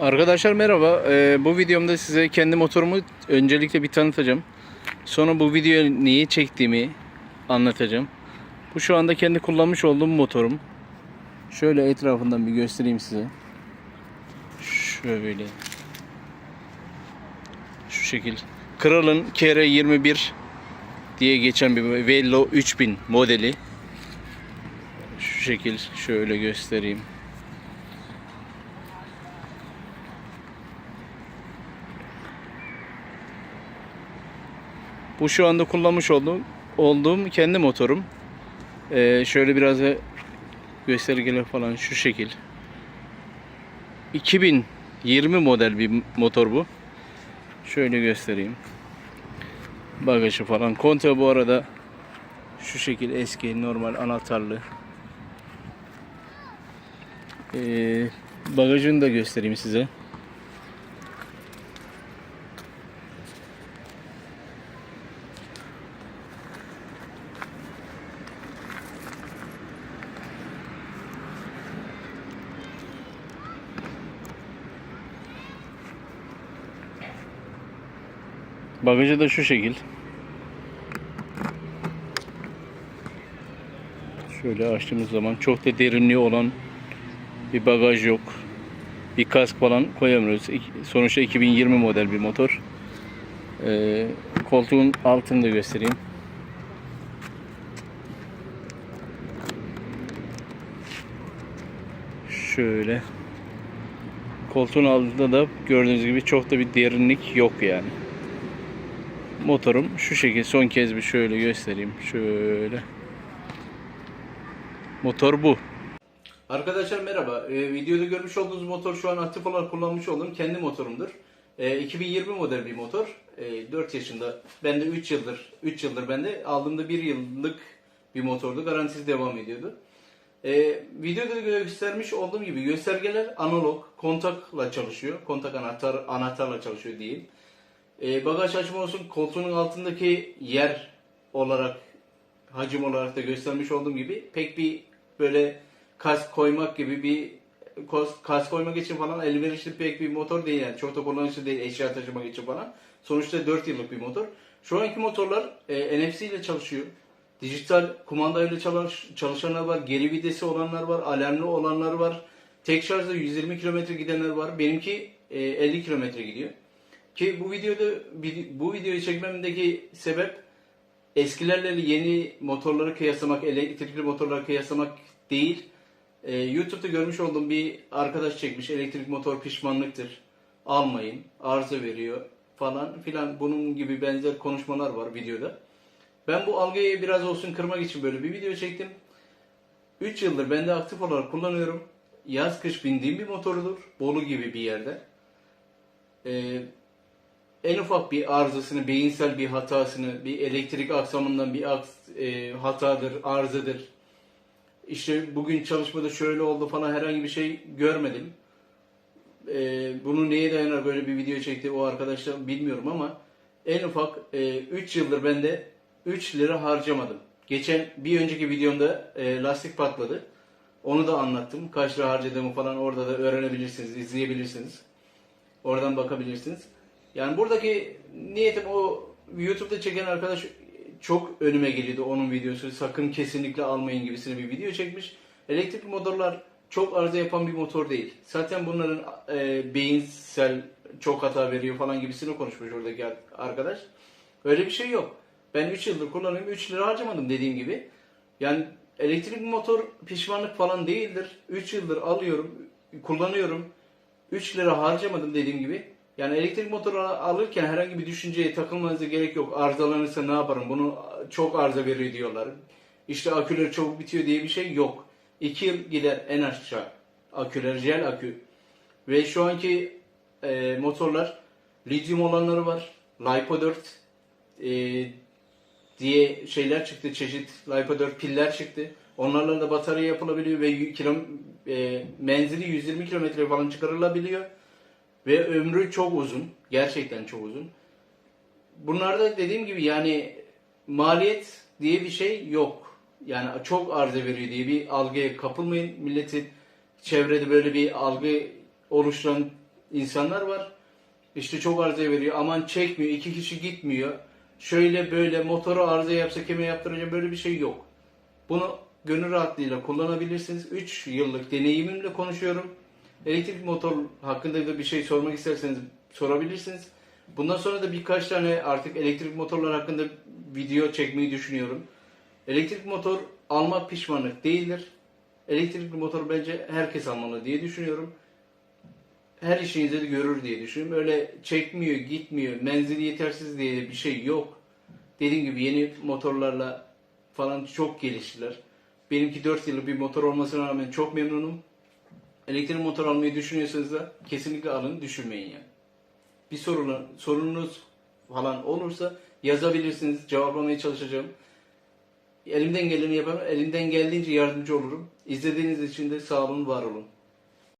Arkadaşlar merhaba. Ee, bu videomda size kendi motorumu öncelikle bir tanıtacağım. Sonra bu videoyu niye çektiğimi anlatacağım. Bu şu anda kendi kullanmış olduğum motorum. Şöyle etrafından bir göstereyim size. Şöyle. Şu şekil. Kral'ın KR21 diye geçen bir Vello 3000 modeli. Şu şekil şöyle göstereyim. Bu şu anda kullanmış olduğum, olduğum kendi motorum. Ee, şöyle biraz da falan şu şekil. 2020 model bir motor bu. Şöyle göstereyim. Bagajı falan. Konta bu arada şu şekil eski normal anahtarlı. Ee, bagajını da göstereyim size. Bagajı da şu şekil. Şöyle açtığımız zaman çok da derinliği olan bir bagaj yok. Bir kask falan koyamıyoruz. Sonuçta 2020 model bir motor. Ee, koltuğun altını da göstereyim. Şöyle. Koltuğun altında da gördüğünüz gibi çok da bir derinlik yok yani motorum şu şekilde son kez bir şöyle göstereyim. Şöyle. Motor bu. Arkadaşlar merhaba. Ee, videoda görmüş olduğunuz motor şu an aktif olarak kullanmış olduğum kendi motorumdur. Ee, 2020 model bir motor. Ee, 4 yaşında. Ben de 3 yıldır 3 yıldır ben de aldığımda 1 yıllık bir motordu. Garantisi devam ediyordu. Ee, videoda da göstermiş olduğum gibi göstergeler analog, kontakla çalışıyor. Kontak anahtar anahtarla çalışıyor değil. E, bagaj hacmi olsun koltuğunun altındaki yer olarak hacim olarak da göstermiş olduğum gibi pek bir böyle kask koymak gibi bir kask koymak için falan elverişli pek bir motor değil yani çok da kullanışlı değil eşya taşımak için falan. Sonuçta 4 yıllık bir motor. Şu anki motorlar e, NFC ile çalışıyor. Dijital kumandayla çalış, çalışanlar var, geri vitesi olanlar var, alarmlı olanlar var. Tek şarjda 120 km gidenler var. Benimki e, 50 km gidiyor. Ki bu videoda bu videoyu çekmemdeki sebep eskilerle yeni motorları kıyaslamak, elektrikli motorları kıyaslamak değil. Ee, YouTube'da görmüş olduğum bir arkadaş çekmiş elektrik motor pişmanlıktır. Almayın, arıza veriyor falan filan bunun gibi benzer konuşmalar var videoda. Ben bu algıyı biraz olsun kırmak için böyle bir video çektim. 3 yıldır ben de aktif olarak kullanıyorum. Yaz kış bindiğim bir motorudur. Bolu gibi bir yerde. Ee, en ufak bir arızasını, beyinsel bir hatasını, bir elektrik aksamından bir aks- e, hatadır, arızadır. İşte bugün çalışmada şöyle oldu falan herhangi bir şey görmedim. E, bunu neye dayanar böyle bir video çekti o arkadaşlar bilmiyorum ama en ufak 3 yıldır ben de 3 lira harcamadım. Geçen bir önceki videomda e, lastik patladı. Onu da anlattım. Kaç lira harcadığımı falan orada da öğrenebilirsiniz, izleyebilirsiniz. Oradan bakabilirsiniz. Yani buradaki niyetim o YouTube'da çeken arkadaş çok önüme geliyordu onun videosu. Sakın kesinlikle almayın gibisine bir video çekmiş. Elektrikli motorlar çok arıza yapan bir motor değil. Zaten bunların e, beyinsel çok hata veriyor falan gibisini konuşmuş oradaki arkadaş. Öyle bir şey yok. Ben 3 yıldır kullanıyorum. 3 lira harcamadım dediğim gibi. Yani elektrikli motor pişmanlık falan değildir. 3 yıldır alıyorum, kullanıyorum. 3 lira harcamadım dediğim gibi. Yani elektrik motoru alırken herhangi bir düşünceye takılmanıza gerek yok. Arızalanırsa ne yaparım? Bunu çok arıza veriyor diyorlar. İşte aküler çabuk bitiyor diye bir şey yok. 2 yıl gider en aşağı. Aküler jel akü. Ve şu anki e, motorlar lityum olanları var. LiPo 4 e, diye şeyler çıktı. Çeşit LiPo 4 piller çıktı. Onlarla da batarya yapılabiliyor ve kilo, e, menzili 120 kilometre falan çıkarılabiliyor. Ve ömrü çok uzun. Gerçekten çok uzun. Bunlarda dediğim gibi yani maliyet diye bir şey yok. Yani çok arıza veriyor diye bir algıya kapılmayın. Milletin çevrede böyle bir algı oluşturan insanlar var. İşte çok arıza veriyor. Aman çekmiyor. iki kişi gitmiyor. Şöyle böyle motoru arıza yapsa kime yaptıracağım böyle bir şey yok. Bunu gönül rahatlığıyla kullanabilirsiniz. 3 yıllık deneyimimle konuşuyorum. Elektrik motor hakkında da bir şey sormak isterseniz sorabilirsiniz. Bundan sonra da birkaç tane artık elektrik motorlar hakkında video çekmeyi düşünüyorum. Elektrik motor almak pişmanlık değildir. Elektrikli motor bence herkes almalı diye düşünüyorum. Her işinizi de görür diye düşünüyorum. Öyle çekmiyor, gitmiyor, menzili yetersiz diye bir şey yok. Dediğim gibi yeni motorlarla falan çok geliştiler. Benimki 4 yıllık bir motor olmasına rağmen çok memnunum. Elektrikli motor almayı düşünüyorsanız da kesinlikle alın, düşünmeyin yani. Bir sorun, sorununuz falan olursa yazabilirsiniz, cevaplamaya çalışacağım. Elimden geleni yaparım, elimden geldiğince yardımcı olurum. İzlediğiniz için de sağ olun, var olun.